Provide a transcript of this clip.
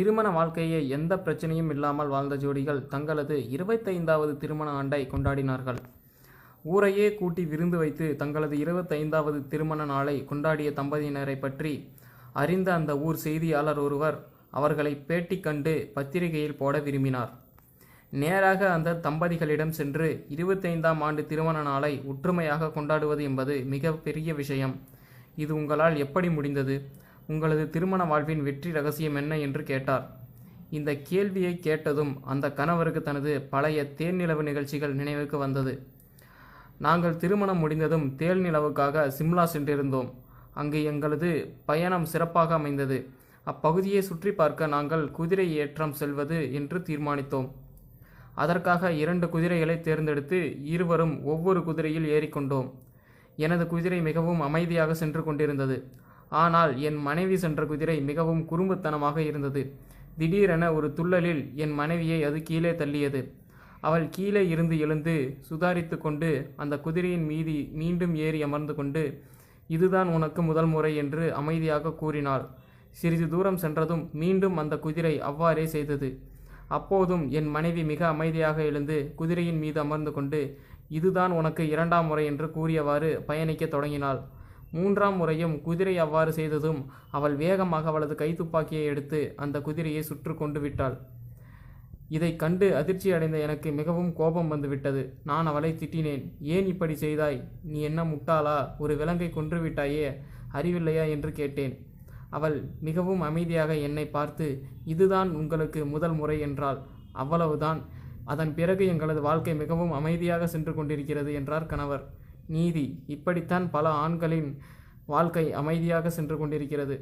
திருமண வாழ்க்கையை எந்த பிரச்சனையும் இல்லாமல் வாழ்ந்த ஜோடிகள் தங்களது இருபத்தைந்தாவது திருமண ஆண்டை கொண்டாடினார்கள். ஊரையே கூட்டி விருந்து வைத்து தங்களது இருபத்தைந்தாவது திருமண நாளை கொண்டாடிய தம்பதியினரை பற்றி அறிந்த அந்த ஊர் செய்தியாளர் ஒருவர் அவர்களை பேட்டி கண்டு பத்திரிகையில் போட விரும்பினார். நேராக அந்த தம்பதிகளிடம் சென்று இருபத்தைந்தாம் ஆண்டு திருமண நாளை ஒற்றுமையாக கொண்டாடுவது என்பது மிக பெரிய விஷயம். இது உங்களால் எப்படி முடிந்தது? உங்களது திருமண வாழ்வின் வெற்றி ரகசியம் என்ன என்று கேட்டார். இந்த கேள்வியை கேட்டதும் அந்த கணவருக்கு தனது பழைய தேன் நிலவு நிகழ்ச்சிகள் நினைவுக்கு வந்தது. நாங்கள் திருமணம் முடிந்ததும் தேல் நிலவுக்காக சிம்லா சென்றிருந்தோம். அங்கு எங்களது பயணம் சிறப்பாக அமைந்தது. அப்பகுதியை சுற்றி பார்க்க நாங்கள் குதிரை ஏற்றம் செல்வது என்று தீர்மானித்தோம். அதற்காக இரண்டு குதிரைகளை தேர்ந்தெடுத்து இருவரும் ஒவ்வொரு குதிரையில் ஏறிக்கொண்டோம். எனது குதிரை மிகவும் அமைதியாக சென்று கொண்டிருந்தது. ஆனால் என் மனைவி சென்ற குதிரை மிகவும் குறும்புத்தனமாக இருந்தது. திடீரென ஒரு துள்ளலில் என் மனைவியை அது கீழே தள்ளியது. அவள் கீழே இருந்து எழுந்து சுதாரித்து கொண்டு அந்த குதிரையின் மீதி மீண்டும் ஏறி அமர்ந்து கொண்டு இதுதான் உனக்கு முதல் முறை என்று அமைதியாக கூறினாள். சிறிது தூரம் சென்றதும் மீண்டும் அந்த குதிரை அவ்வாறே செய்தது. அப்போதும் என் மனைவி மிக அமைதியாக எழுந்து குதிரையின் மீது அமர்ந்து கொண்டு இதுதான் உனக்கு இரண்டாம் முறை என்று கூறியவாறு பயணிக்கத் தொடங்கினாள். மூன்றாம் முறையும் குதிரை அவ்வாறு செய்ததும் அவள் வேகமாக அவளது கைத்துப்பாக்கியை எடுத்து அந்த குதிரையை சுற்று கொண்டு விட்டாள். இதை கண்டு அதிர்ச்சி அடைந்த எனக்கு மிகவும் கோபம் வந்துவிட்டது நான் அவளை திட்டினேன். ஏன் இப்படி செய்தாய்? நீ என்ன முட்டாளா? ஒரு விலங்கை கொன்று விட்டாயே? அறிவில்லையா? என்று கேட்டேன். அவள் மிகவும் அமைதியாக என்னை பார்த்து இதுதான் உங்களுக்கு முதல் முறை என்றால் அவ்வளவுதான். அதன் பிறகு எங்களது வாழ்க்கை மிகவும் அமைதியாக சென்று கொண்டிருக்கிறது என்றார் கணவர். நீதி. இப்படித்தான் பல ஆண்களின் வாழ்க்கை அமைதியாக சென்று கொண்டிருக்கிறது.